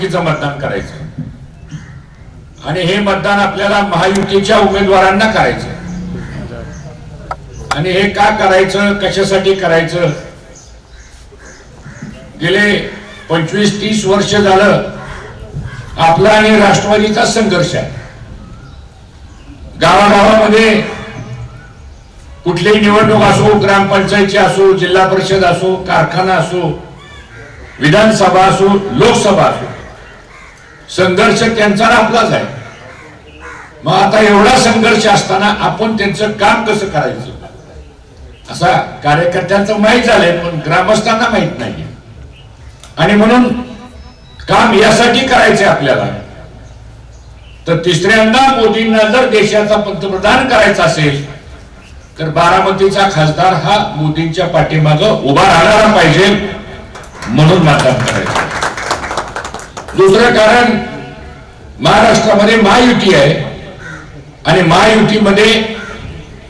मतदान करायचं. आणि हे मतदान आपल्याला महायुतीच्या उमेदवारांना करायचं. आणि हे का करायचं कशासाठी करायचं? गेले पंचवीस तीस वर्ष झालं आपला आणि राष्ट्रवादीचा संघर्ष आहे. गावागावामध्ये कुठलीही निवडणूक असो ग्रामपंचायतची असो जिल्हा परिषद असो कारखाना असो विधानसभा असो लोकसभा असो संघर्ष त्यांचा आपलाच आहे. मग आता एवढा संघर्ष असताना आपण त्यांचं काम कसं करायचं? असा कार्यकर्त्यांचं माहीत झालंय पण ग्रामस्थांना माहीत नाही आणि म्हणून काम यासाठी करायचे आपल्याला. तर तिसऱ्यांदा मोदींना जर देशाचा पंतप्रधान करायचा असेल तर बारामतीचा खासदार हा मोदींच्या पाठीमाग उभा राहणारा पाहिजे म्हणून मतदान करायचं. दुसरं कारण महाराष्ट्रामध्ये महायुती आहे आणि महायुतीमध्ये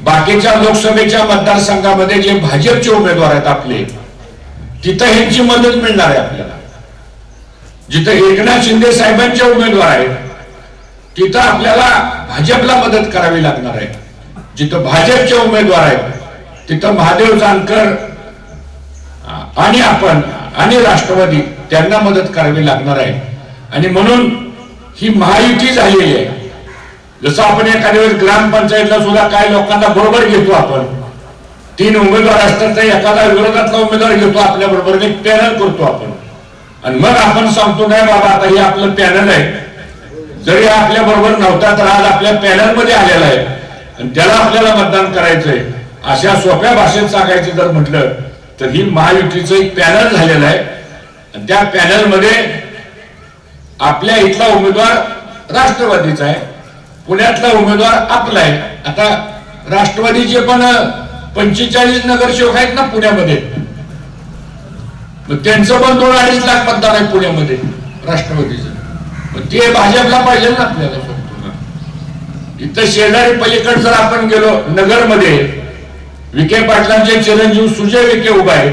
बाकीच्या लोकसभेच्या मतदारसंघामध्ये जे भाजपचे उमेदवार आहेत आपले तिथं ह्यांची मदत मिळणार आहे आपल्याला. जिथं एकनाथ शिंदे साहेबांचे उमेदवार आहेत तिथं आपल्याला भाजपला मदत करावी लागणार आहे. जिथं भाजपचे उमेदवार आहेत तिथं महादेव जानकर आणि आपण आणि राष्ट्रवादी त्यांना मदत करावी लागणार आहे. आणि म्हणून ही महायुती झालेली आहे. जसं आपण एखाद्या वेळेस ग्रामपंचायतला सुद्धा काय लोकांना बरोबर घेतो आपण. तीन उमेदवार असतात तर एखादा विरोधातला उमेदवार घेतो आपल्या बरोबर एक पॅनल करतो आपण. आणि मग आपण सांगतो नाही बाबा आता हे आपलं पॅनल आहे. जरी आपल्या बरोबर नव्हता तर आज आपल्या पॅनलमध्ये आलेला आहे. आणि त्याला आपल्याला मतदान करायचंय. अशा सोप्या भाषेत सांगायचं जर म्हटलं तर ही महायुतीचं एक पॅनल झालेलं आहे. आणि त्या पॅनलमध्ये आपल्या इथला उमेदवार राष्ट्रवादीचा आहे. पुण्यातला उमेदवार आपला आहे. आता राष्ट्रवादीचे पण पंचेचाळीस नगरसेवक आहेत ना पुण्यामध्ये मग त्यांचं पण दोन अडीच लाख मतदार आहे पुण्यामध्ये राष्ट्रवादीचं. मग ते भाजपला पाहिजे ना आपल्याला इथं शेजारी पलीकड जर आपण गेलो नगरमध्ये विखे पाटलांचे चिरंजीव सुजय विखे उभा आहे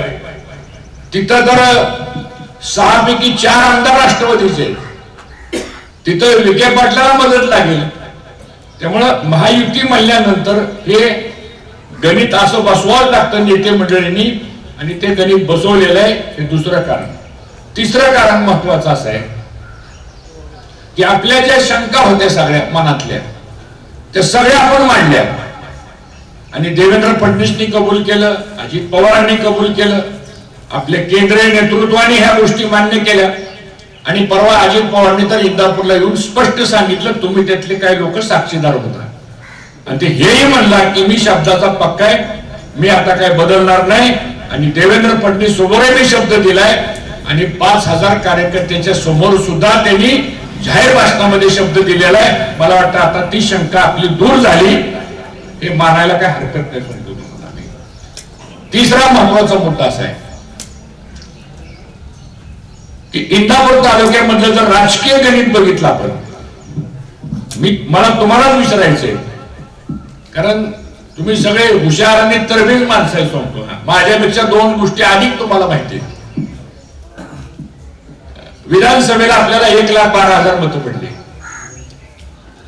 तिथं तर सहापैकी चार आमदार राष्ट्रवादीचे आहेत. तिथं विखे पाटलाला मदत लागेल. त्यामुळं महायुती म्हणल्यानंतर हे गणित असं बसवावं लागतं नेते मंडळींनी आणि ते गणित बसवलेलं आहे हे दुसरं कारण. तिसरं कारण महत्वाचं असं आहे की आपल्या ज्या शंका होत्या सगळ्या मनातल्या त्या सगळ्या आपण मांडल्या. आणि देवेंद्र फडणवीसनी कबूल केलं अजित पवारांनी कबूल केलं आपले केंद्रीय नेतृत्वाने ह्या गोष्टी मान्य केल्या. आणि परवा अजित पवारांनी तर इंदापूरला येऊन स्पष्ट सांगितलं तुम्ही त्यातले काही लोक साक्षीदार होता. आणि ते हेही म्हणला की मी शब्दाचा पक्का आहे मी आता काय बदलणार नाही. आणि देवेंद्र फडणवीस समोरही मी शब्द दिलाय. आणि पाच हजार कार्यकर्त्यांच्या समोर सुद्धा त्यांनी जाहीर भाषणामध्ये शब्द दिलेला आहे. मला वाटतं आता ती शंका आपली दूर झाली. हे मानायला काय हरकत नाही तिसरा महत्त्वाचा मुद्दा असा आहे. इंदापूर तालुक्यामधलं जर राजकीय गणित बघितलं आपण मी मला तुम्हालाच विचारायचंय. कारण तुम्ही सगळे हुशार आणि तरबीज माणसं आहे सांगतो ना माझ्यापेक्षा दोन गोष्टी अधिक तुम्हाला माहिती आहेत. विधानसभेला आपल्याला एक लाख बारा हजार मतं पडली.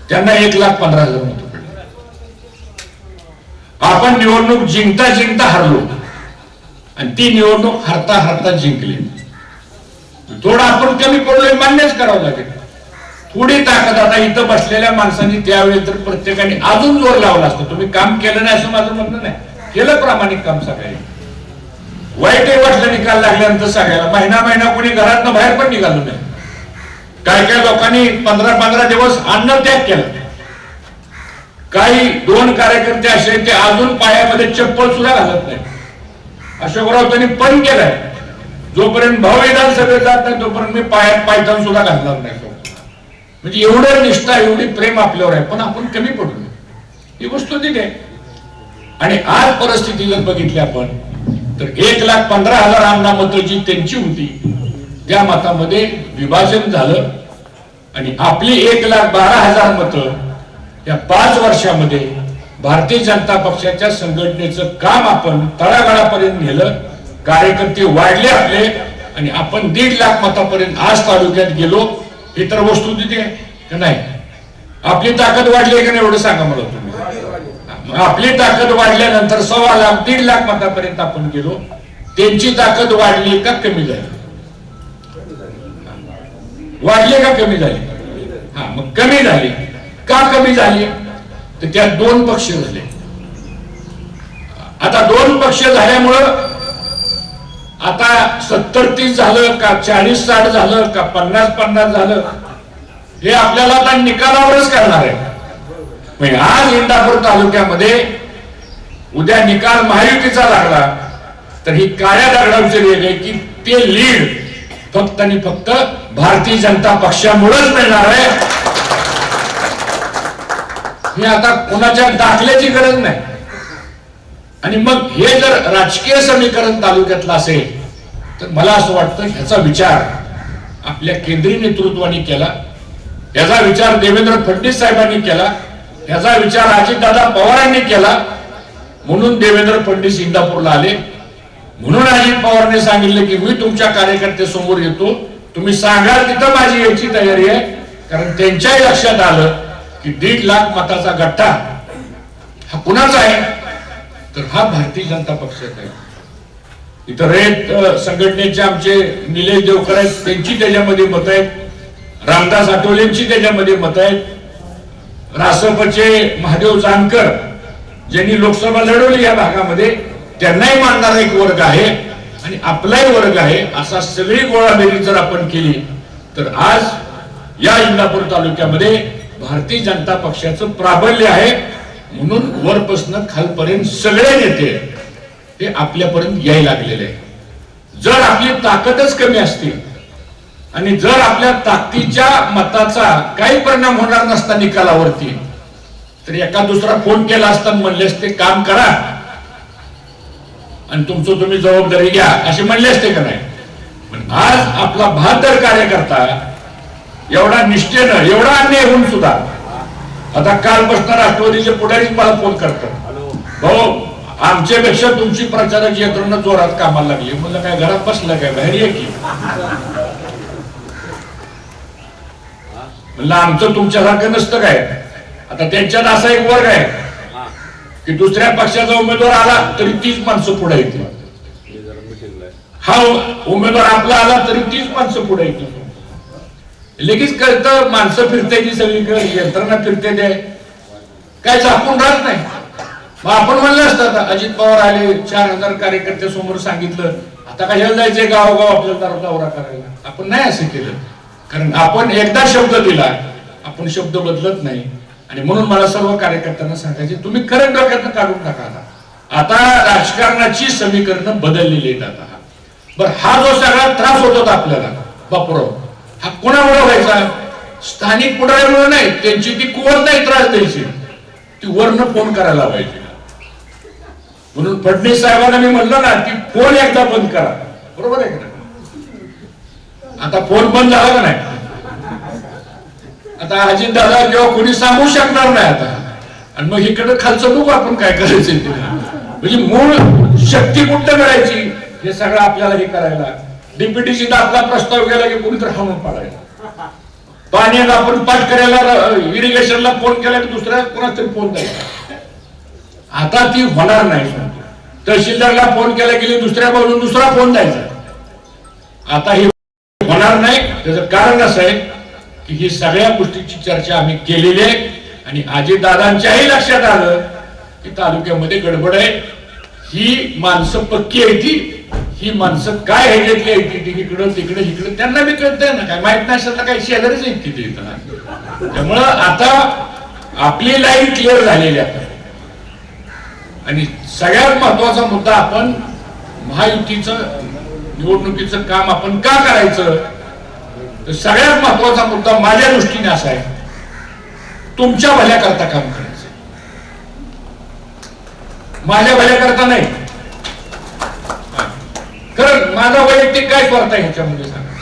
त्यांना एक लाख पंधरा हजार मतं पडली. आपण निवडणूक जिंकता जिंकता हरलो. आणि ती निवडणूक हरता हरता जिंकली. थोडं आपण कमी पडलोय मान्यच करावं लागेल. थोडी ताकद आता इथं बसलेल्या माणसांनी त्यावेळी तर प्रत्येकाने अजून जोर लावला असतो. तुम्ही काम केलं नाही असं माझं म्हणणं नाही. केलं प्रामाणिक काम सगळ्यांनी. वाईटही वाटलं निकाल लागल्यानंतर सगळ्याला. महिना महिना कोणी घरातनं बाहेर पण निघालो नाही. काय काय लोकांनी पंधरा पंधरा दिवस अन्न त्याग केला. काही दोन कार्यकर्ते असे आहेत, ते अजून पायामध्ये चप्पल सुद्धा घालत नाही अशोकराव त्यांनी पण केलाय. जोपर्यंत भाऊ विधानसभेत जात नाही तोपर्यंत मी पायात पायथान सुद्धा घालणार नाही म्हणजे एवढं निष्ठा एवढी प्रेम आपल्यावर आहे पण आपण कमी पडलो ही वस्तुस्थिती आहे. आणि आज परिस्थिती जर बघितली आपण तर एक लाख पंधरा हजार आमदार मतं जी त्यांची होती. त्या मतामध्ये विभाजन झालं आणि आपली एक लाख बारा हजार मतं या पाच वर्षामध्ये भारतीय जनता पक्षाच्या संघटनेचं काम आपण तळागाळापर्यंत नेलं. कार्यकर्ते वाढले आपले आणि आपण दीड लाख मतापर्यंत आज तालुक्यात गेलो हे तर वस्तू तिथे का नाही? आपली ताकद वाढली का नाही एवढं सांगा मला तुम्ही. आपली ताकद वाढल्यानंतर सव्वा लाख दीड लाख मतापर्यंत आपण गेलो त्यांची ताकद वाढली का कमी झाली? वाढली का कमी झाली? हा मग कमी झाली. का कमी झाली? तर त्यात दोन पक्ष झाले. आता दोन पक्ष झाल्यामुळं आता सत्तर तीस झालं का चाळीस साठ झालं का पन्नास पन्नास झालं हे आपल्याला आता निकालावरच करणार आहे. म्हणजे आज इंदापूर तालुक्यामध्ये उद्या निकाल महायुतीचा लागला तर ही काळ्या दगडावची रेग आहे की ते लीड फक्त आणि फक्त भारतीय जनता पक्षामुळेच मिळणार आहे. हे आता कोणाच्या दाखल्याची गरज नाही. आणि मग हे जर राजकीय समीकरण तालुक्यातलं असेल तर मला असं वाटतं ह्याचा विचार आपल्या केंद्रीय नेतृत्वाने केला याचा विचार देवेंद्र फडणवीस साहेबांनी केला याचा विचार अजितदादा पवारांनी केला. म्हणून देवेंद्र फडणवीस इंदापूरला आले. म्हणून अजित पवारने सांगितलं की मी तुमच्या कार्यकर्ते समोर येतो. तुम्ही सांगाल तिथं माझी यायची तयारी आहे. कारण त्यांच्याही लक्षात आलं की दीड लाख मताचा गट्टा हा कुणाचा आहे? तर हा भारतीय जनता पक्षाचा आहे. इथं रेत संघटनेचे आमचे निलेश देवकर आहेत त्यांची त्याच्यामध्ये मत आहेत. रामदास आठवलेंची त्याच्यामध्ये मत आहेत. रासपचे महादेव जानकर ज्यांनी लोकसभा लढवली या भागामध्ये त्यांनाही मानणारा एक वर्ग आहे आणि आपलाही वर्ग आहे असा सगळी गोळाबेरी जर आपण केली तर आज या इंदापूर तालुक्यामध्ये भारतीय जनता पक्षाचं प्राबल्य आहे. म्हणून वरपासून खालपर्यंत सगळे नेते ते आपल्यापर्यंत यायला लागलेले आहे. जर आपली ताकदच कमी असते आणि जर आपल्या ताकदीच्या मताचा काही परिणाम होणार नसता निकालावरती तर एका दुसरा फोन केला असता म्हणले असते काम करा. आणि तुमचं तुम्ही जबाबदारी घ्या असे म्हणले असते का नाही? पण आज आपला बहादर कार्यकर्ता एवढा निष्ठेनं एवढा अन्याय होऊन सुद्धा आता कालपासून राष्ट्रवादीचे पुढारीच मला फोन करतात. भाऊ आमच्यापेक्षा तुमची प्रचारक यंत्रणा जोरात कामाला लागली. म्हणलं काय घरात बसलं काय? बाहेर ये की. म्हणलं आमचं तुमच्यासारखं नसतं काय? आता त्यांच्यात असा एक वर्ग आहे. की दुसऱ्या पक्षाचा उमेदवार आला तरी तीच माणसं पुढे येतील. हा उमेदवार आपला आला तरी तीच माणसं पुढे येतील. लगेच कळतं माणसं फिरते की सगळीकडे यंत्रणा फिरते ते काय झाकून राहत नाही. मग आपण म्हणलं असतं आता अजित पवार आले चार हजार कार्यकर्ते समोर सांगितलं. आता कशाला जायचंय गावोगाव आपल्याला दौरा करायला? आपण नाही असं केलं. कारण आपण एकदा शब्द दिला आपण शब्द बदलत नाही. आणि म्हणून मला सर्व कार्यकर्त्यांना सांगायचे तुम्ही खरं डोक्यातनं काढून टाका आता. आता राजकारणाची समीकरणं बदललेली आहेत आता. बर हा जो सगळा त्रास होत होता आपल्याला बापुराव हा कोणामुळे व्हायचा? स्थानिक पुढाऱ्यामुळे नाही त्यांची ती कुवत नाही त्रास द्यायची. ती वरनं फोन करायला पाहिजे. म्हणून फडणवीस साहेबांना मी म्हणलं ना की फोन एकदा बंद करा. बरोबर आहे का? आता फोन बंद झाला का नाही? आता अजित दादा जेव्हा कोणी सांगू शकणार नाही आता. आणि मग इकडे खालचं बघू आपण काय करायचं म्हणजे मूळ शक्ती कुठं मिळायची हे सगळं आपल्याला हे करायला. डीपीटीसी आपला प्रस्ताव गेला की कोणीतरी हाणून पाडायला. पाण्याला आपण पाठ करायला इरिगेशनला फोन केला की दुसऱ्या कोणाच तरी फोन द्यायचा. आता ती होणार नाही. तहसीलदारला फोन केला की दुसऱ्या बाजून दुसरा फोन द्यायचा. आता हे होणार नाही. त्याचं कारण असं आहे की ही सगळ्या गोष्टीची चर्चा आम्ही केलेली आहे. आणि अजितदादांच्याही लक्षात आलं की तालुक्यामध्ये गडबड आहे. ही माणसं पक्की आहे ती. ही माणसं काय ह्याच्यातली आहे ती इकडं तिकडे इकडे त्यांना बी कळत ना. काय माहीत नाही असेल काही शेजारीच आहेत तिथे इथं. त्यामुळं आता आपली लाईन क्लिअर झालेली आहे. आणि सगळ्यात महत्त्वाचा मुद्दा आपण महायुतीचं निवडणुकीचं काम आपण का करायचं? तर सगळ्यात महत्त्वाचा मुद्दा माझ्या दृष्टीने असा आहे तुमच्या भल्याकरता काम करायचं. माझ्या भल्याकरता नाही. खरं माझा वैयक्तिक काय स्वार्थ आहे ह्याच्यामध्ये सांगा.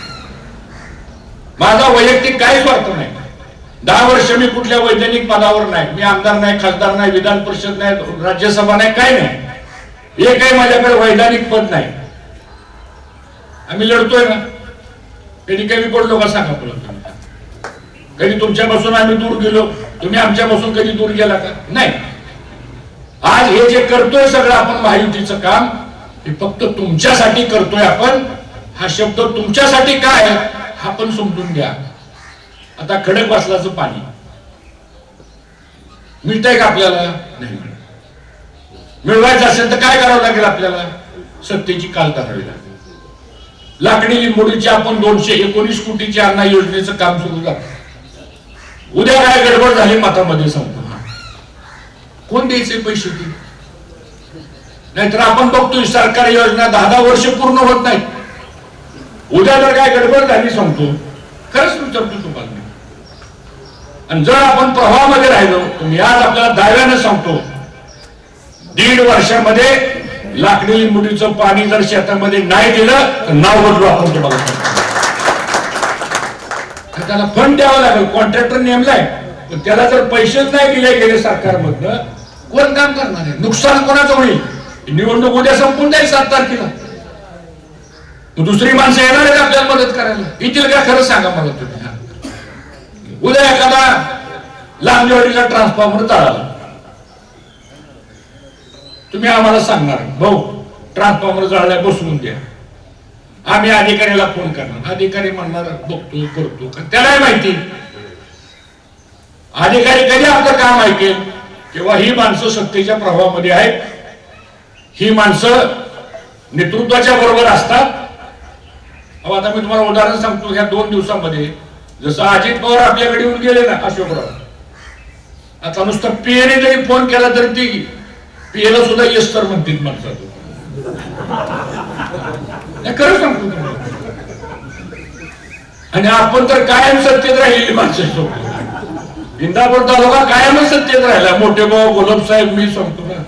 माझा वैयक्तिक काय स्वार्थ नाही. दहा वर्ष मी कुठल्या वैज्ञानिक पदावर नाही मी आमदार नाही खासदार नाही विधान परिषद नाही राज्यसभा नाही काय नाही. हे काही माझ्याकडे वैधानिक पद नाही. आम्ही लढतोय ना. कधी कमी पडलो का सांगा तुला कधी तुमच्यापासून आम्ही दूर गेलो तुम्ही आमच्यापासून कधी दूर गेला का? नाही. आज हे जे करतोय सगळं आपण महायुतीचं काम हे फक्त तुमच्यासाठी करतोय आपण. हा शब्द तुमच्यासाठी काय हा पण समजून घ्या. आता खडक वासलाचं पाणी. मिळतंय का आपल्याला? नाही मिळत. मिळवायचं असेल तर काय करावं लागेल आपल्याला? सत्तेची काल धरावी लागेल. लाकडी लिंबोडीची आपण दोनशे एकोणीस कोटीची अन्ना योजनेचं काम सुरू झालं. उद्या काय गडबड झाली मतामध्ये संपतो कोण द्यायचे पैसे ते? नाहीतर आपण बघतोय सरकारी योजना दहा दहा वर्ष पूर्ण होत नाहीत. उद्या जर काय गडबड झाली सांगतो. खरंच विचारतो तुम्हाला. आणि जर आपण प्रवाहामध्ये राहिलो मी आज आपल्याला दाव्यानं सांगतो दीड वर्षामध्ये लाकडी लिंबुटीचं पाणी जर शेतामध्ये नाही दिलं तर नाव बदलू आपण तुम्हाला त्याला फंड द्यावा लागेल कॉन्ट्रॅक्टर नेमलाय पण त्याला जर पैसेच नाही दिले गेले सरकारमधनं कोण काम करणार आहे? नुकसान कोणाचं होईल? निवडणूक उद्या संपून जाईल सात तारखेला. दुसरी माणसं येणार आहेत आपल्याला मदत करायला. येतील का? खरं सांगा मला तुम्ही. उद्या एखादा लांबजेवाडीचा ट्रान्सफॉर्मर चालला. तुम्ही आम्हाला सांगणार भाऊ ट्रान्सफॉर्मर जाळल्या बसवून द्या. आम्ही अधिकाऱ्याला फोन करणार. अधिकारी म्हणणार बघतो करतो. का? त्यालाही माहिती. अधिकारी कधी आपलं काम ऐकेल? तेव्हा ही माणसं सत्तेच्या प्रभावामध्ये आहेत. ही माणसं नेतृत्वाच्या बरोबर असतात. अहो आता मी तुम्हाला उदाहरण सांगतो ह्या दोन दिवसामध्ये जसं अजित पवार आपल्याकडे येऊन गेले ना अशोकराव. आता नुसतं पीएने जरी फोन केला तरी ती पीएला सुद्धा येस तर म्हणतील म्हणतात खरं सांगतो आणि आपण तर कायम सत्तेत राहिलेली माणसं हो. इंदापूर तालुका कायमच सत्तेत राहिला. मोठे भाऊ गोलब साहेब मी सांगतो ना.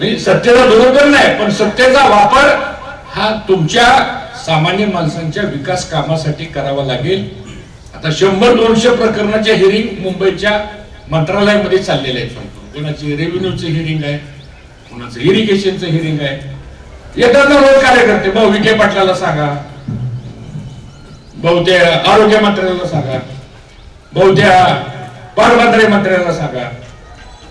मी सत्तेचा दुरुपयोग नाही पण सत्तेचा वापर हा तुमच्या सामान्य माणसांच्या विकास कामासाठी करावा लागेल. आता शंभर दोनशे प्रकरणाच्या हिअरिंग मुंबईच्या मंत्रालयामध्ये चाललेले आहेत. सांगतो कोणाची रेव्हेन्यूचं हिअरिंग आहे? कोणाचं इरिगेशनचं हिअरिंग आहे? येतात ना रोज कार्यकर्ते भाऊ विखे पाटलाला सांगा. भाऊ त्या आरोग्य मंत्र्याला सांगा. भाऊ त्या पालकमंत्री मंत्र्याला सांगा.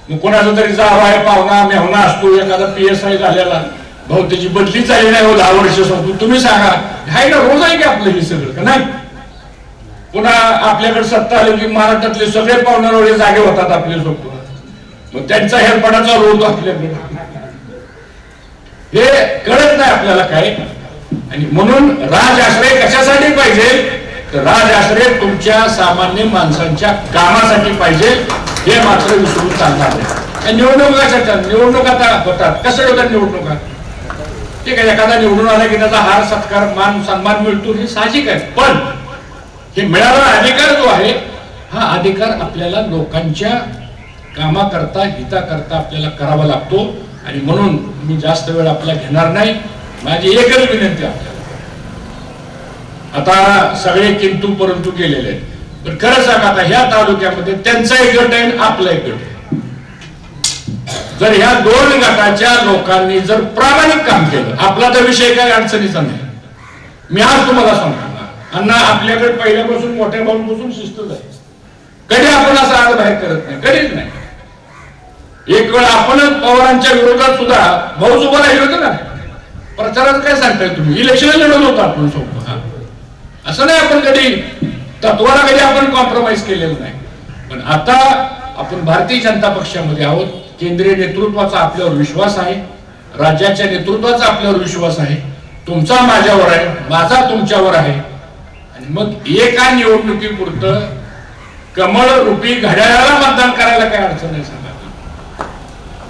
मग कोणाचा तरी जावा आहे पाहुणा मेहुणा असतो एखादा पी एस आय झालेला. भाऊ त्याची बदली चालली नाही हो दहा वर्ष सांगतो तुम्ही सांगा हाय ना रोज आहे की आपलं हे सगळं का नाही? पुन्हा आपल्याकडे सत्ता आली की महाराष्ट्रातले सगळे पाहुणारे जागे होतात आपले सोबत. मग त्यांचा हेरपणाचा रोज आपल्याकडे. हे कळत नाही आपल्याला काय. आणि म्हणून राज आश्रय कशासाठी पाहिजे? तर राज आश्रय तुमच्या सामान्य माणसांच्या कामासाठी पाहिजे. हे मात्र विसरून चालणार नाही. निवडणुका निवडणुका होतात. कसं होतात निवडणुका? ठीक आहे एखादा निवडून आला की त्याचा हार सत्कार मान सन्मान मिळतो हे साहजिक आहे. पण हे मिळालेला अधिकार जो आहे हा अधिकार आपल्याला लोकांच्या कामाकरता हिताकरता आपल्याला करावा लागतो. आणि म्हणून मी जास्त वेळ आपला घेणार नाही. माझी एकच विनंती आपल्याला. आता सगळे किंतू परंतु केलेले आहेत. पण खरं सांगा आता ह्या तालुक्यामध्ये त्यांचा एक गट आहे आणि आपला एक गट आहे. जर ह्या दोन गटाच्या लोकांनी जर प्रामाणिक काम केलं आपला तर विषय काही अडचणीचा नाही. मी आज तुम्हाला सांगतो अण्णा आपल्याकडे पहिल्यापासून मोठ्या भाऊपासून शिस्त आहे कधी आपण असं आज बाहेर करत नाही कधीच नाही. एक वेळ आपणच पवारांच्या विरोधात सुद्धा भाऊ उभा राहिले होते ना. प्रचारात काय सांगताय तुम्ही? इलेक्शन लढत होतं आपण सोबत असं नाही आपण कधी तत्वाला कधी आपण कॉम्प्रोमाइज केलेलं नाही. पण आता आपण भारतीय जनता पक्षामध्ये आहोत. केंद्रीय नेतृत्वाचा आपल्यावर विश्वास आहे राज्याच्या नेतृत्वाचा आपल्यावर विश्वास आहे तुमचा माझ्यावर आहे माझा तुमच्यावर आहे. आणि मग एका निवडणुकीपुरतं कमळ रुपी घड्याळाला मतदान करायला काय अडचण नाही सांगा.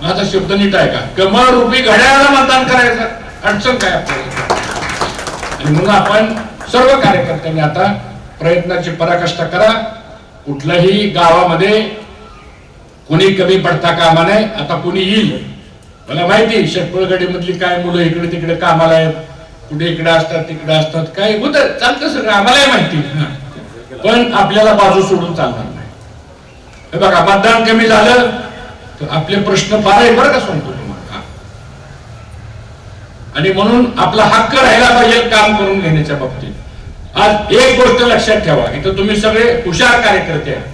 माझा शब्द नीट आहे का कमळ रुपी घड्याळाला मतदान करायचं अडचण काय आपल्याला? आणि म्हणून आपण सर्व कार्यकर्त्यांनी आता प्रयत्नाची पराकाष्ठा करा. कुठल्याही गावामध्ये कोणी कमी पडता कामा नाही आता कोणी येईल. मला माहिती शेतपळगडी मधली काय मुलं इकडे तिकडे कामाला आहेत कुठे इकडे असतात तिकडे असतात काय होत चालतं सगळं आम्हालाही माहिती पण आपल्याला बाजू सोडून चालणार नाही. हे बघा मतदान कमी झालं तर आपले प्रश्न फार आहे बरं का सांगतो तुम्हाला. आणि म्हणून आपला हक्क राहिला पाहिजे काम करून घेण्याच्या बाबतीत. आज एक गोष्ट लक्षात ठेवा इथं तुम्ही सगळे हुशार कार्यकर्ते आहात.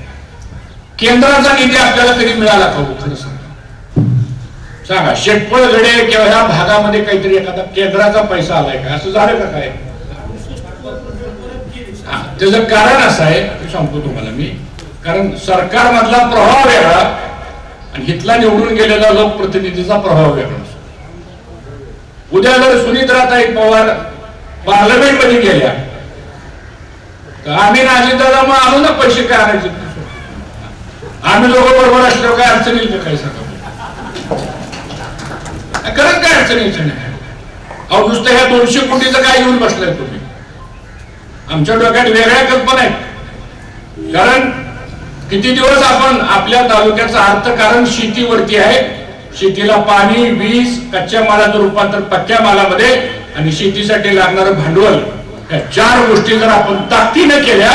केंद्राचा निधी आपल्याला तरी मिळाला का खरं सांगा सांगा शेटपळगडे किंवा ह्या भागामध्ये काहीतरी एखादा केंद्राचा पैसा आलाय का? असं झालं का काय? त्याचं कारण असं आहे सांगतो तुम्हाला मी. कारण सरकारमधला प्रभाव वेगळा आणि इथला निवडून गेलेला लोकप्रतिनिधीचा प्रभाव वेगळा असतो. उद्या जर सुनीत्राताई पवार पार्लमेंटमध्ये गेल्या तर आम्ही दादा मग आणू ना पैसे काय आणायचे? आम्ही लोक बरोबर असल्यावर काय अडचण येईल का काय सांगा? खरंच काय अडचण यायचं नाही. अहो नुसतं ह्या दोनशे कोटीचं काय येऊन बसलंय तुम्ही? आमच्या डोक्यात वेगळ्या कल्पना आहेत. कारण किती दिवस आपण आपल्या तालुक्याचं अर्थकारण शेतीवरती आहे. शेतीला पाणी वीज कच्च्या मालाचं रूपांतर पक्क्या मालामध्ये आणि शेतीसाठी लागणारं भांडवल या चार गोष्टी जर आपण ताकदीनं केल्या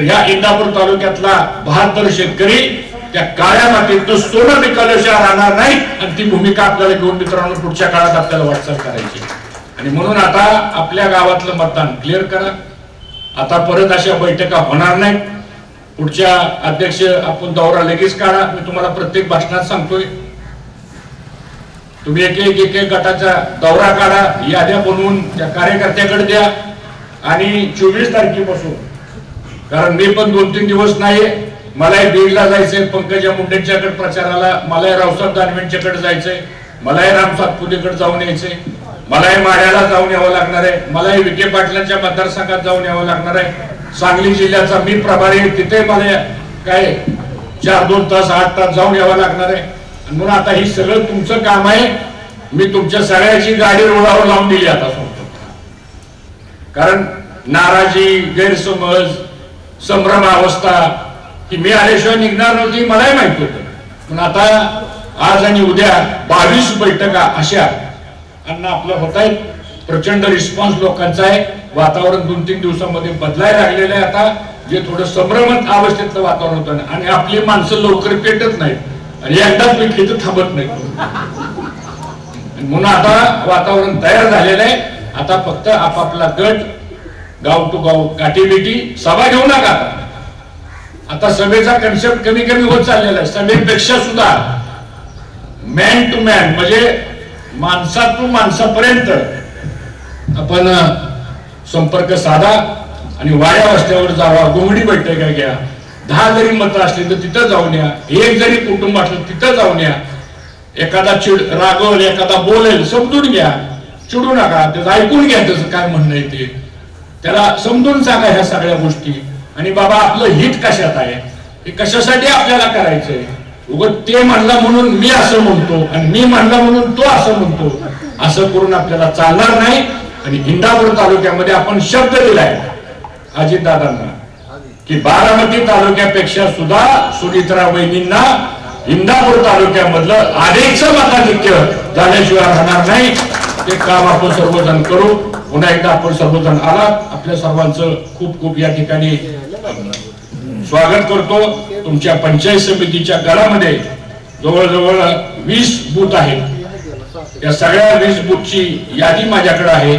तर ह्या इंदापूर तालुक्यातला बहात्तर शेतकरी त्या काळ्या मातीत सोनं पिकवल्याशिवाय राहणार नाही आणि ती भूमिका आपल्याला घेऊन मित्रांनो पुढच्या काळात आपल्याला वाटचाल करायची आणि म्हणून आता आपल्या गावातलं मतदान क्लिअर करा. आता परत अशा बैठका होणार नाहीत. पुढच्या अध्यक्ष आपण दौरा लगेच काढा. मी तुम्हाला प्रत्येक भाषणात सांगतोय. तुम्ही एक एक एक एक गटाचा दौरा काढा. याद्या बनवून त्या कार्यकर्त्याकडे द्या. आणि चोवीस तारखेपासून कारण मी पण दोन तीन दिवस नाही मलाही बीडला जायचंय पंकजा मुंडेंच्याकडे प्रचाराला मलाही रावसाहेब दानवेंच्याकडे जायचंय मलाही राम सातपुतेकडे जाऊन यायचंय मलाही माढ्याला जाऊन यावं लागणार आहे मलाही विखे पाटलांच्या मतदारसंघात जाऊन यावं लागणार आहे. सांगली जिल्ह्याचा मी प्रभारी आहे तिथे मला काय चार दोन तास आठ तास जाऊन यावं लागणार आहे. आणि म्हणून आता ही सगळं तुमचं काम आहे. मी तुमच्या सगळ्याची गाडी रोडावर लावून दिली आता कारण नाराजी गैरसमज संभ्रम अवस्था की मी आल्याशिवाय निघणार नव्हती मलाही माहीत होतं. पण आता आज आणि उद्या बावीस बैठका अशा अण्णा आपल्या होत आहेत. प्रचंड रिस्पॉन्स लोकांचा आहे. वातावरण दोन तीन दिवसामध्ये बदलायला लागलेलं आहे आता. जे थोडं संभ्रमत अवस्थेतलं वातावरण होतं. आणि आपली माणसं लवकर पेटत नाहीत. आणि एकदाच मी तर थांबत नाही म्हणून आता वातावरण तयार झालेलं आहे. आता फक्त आपापला गट गाव टू गाव काठीबेटी सभा घेऊ नका. आता. सभेचा कन्सेप्ट कमी कमी होत चाललेला आहे. सभेपेक्षा सुद्धा मॅन टू मॅन म्हणजे माणसातून माणसापर्यंत आपण संपर्क साधा आणि वाड्या रस्त्यावर जावा गोंगडी बैठक घ्या. दहा जरी मतं असली तर तिथं जाऊन या. एक जरी कुटुंब असलं तिथं जाऊन या. एखादा चिड रागवल एखादा बोलेल समजून घ्या. चिडू नका. त्याचं ऐकून घ्या त्याचं काय म्हणणं आहे ते. त्याला समजून सांगा ह्या सगळ्या गोष्टी. आणि बाबा आपलं हित कशात आहे? हे कशासाठी आपल्याला करायचंय? उगत ते म्हणला म्हणून मी असं म्हणतो आणि मी म्हणला म्हणून तो असं म्हणतो. असं करून आपल्याला चालणार नाही. आणि इंदापूर तालुक्यामध्ये आपण शब्द दिलाय अजितदादांना की बारामती तालुक्यापेक्षा सुद्धा सुनित्रा वहिनींना इंदापूर तालुक्यामधलं अधिकचं मताधिक्य झाल्याशिवाय राहणार नाही. ते काम आपण सर्वजण करू. पुन्हा एकदा आपण सर्वजण आलात. आपल्या सर्वांचं खूप खूप या ठिकाणी स्वागत करतो. तुमच्या पंचायत समितीच्या गळामध्ये जवळजवळ वीस बूथ आहेत. या सगळ्या वीस बूथची यादी माझ्याकडे आहे.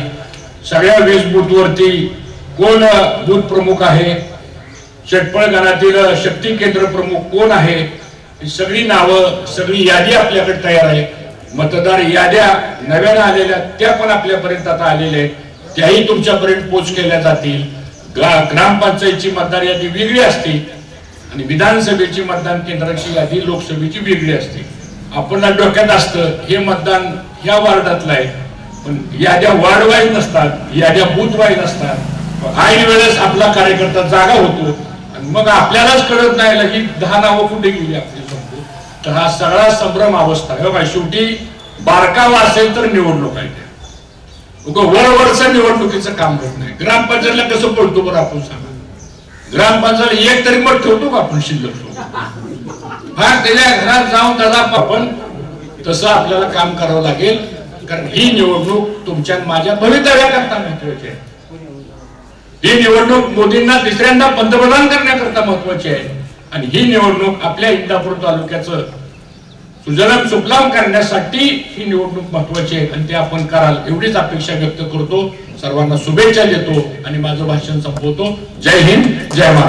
सगळ्या वीस बूथवरती कोण बूथ प्रमुख आहे? चटपळ गणातील शक्ती केंद्र प्रमुख कोण आहे? सगळी नावं सगळी यादी आपल्याकडे तयार आहे मतदार याद्या नव्यानं आलेल्या त्या पण आपल्यापर्यंत आता आलेल्या आहेत. त्याही तुमच्यापर्यंत पोच केल्या जातील. ग्रामपंचायतीची ग्रामपंचायतची मतदार यादी वेगळी असते आणि विधानसभेची मतदान केंद्राची यादी लोकसभेची वेगळी असते. आपण डोक्यात असतं हे मतदान ह्या वार्डातलं आहे. पण याद्या वार्ड वाईज नसतात याद्या बूथ वाईज असतात ऐन वेळेस आपला कार्यकर्ता जागा होतो आणि मग आपल्यालाच कळत नाही की दहा नावं कुठे गेली आपली? तर हा सगळा संभ्रम अवस्था आहे. हो बघा शेवटी बारकावा असेल तर निवडणूक आहे त्या. उगा निवडणुकीचं काम होत नाही. ग्रामपंचायतला कसं बोलतो बरं आपण सांगा? ग्रामपंचायत एक तरी मत ठेवतो का आपण शिल्लक फार हा त्याच्या घरात जाऊन त्याला आपण तसं आपल्याला काम करावं लागेल. कारण ही निवडणूक तुमच्या माझ्या भवितव्याकरता महत्वाची आहे. ही निवडणूक मोदींना तिसऱ्यांदा पंतप्रधान करण्याकरता महत्वाची आहे. आणि ही निवडणूक आपल्या इंदापूर तालुक्याचं सुजलाम सुफलाम करण्यासाठी ही निवडणूक महत्वाची आहे आणि ते आपण कराल एवढीच अपेक्षा व्यक्त करतो. सर्वांना शुभेच्छा देतो आणि माझं भाषण संपवतो. जय हिंद जय महाराष्ट्र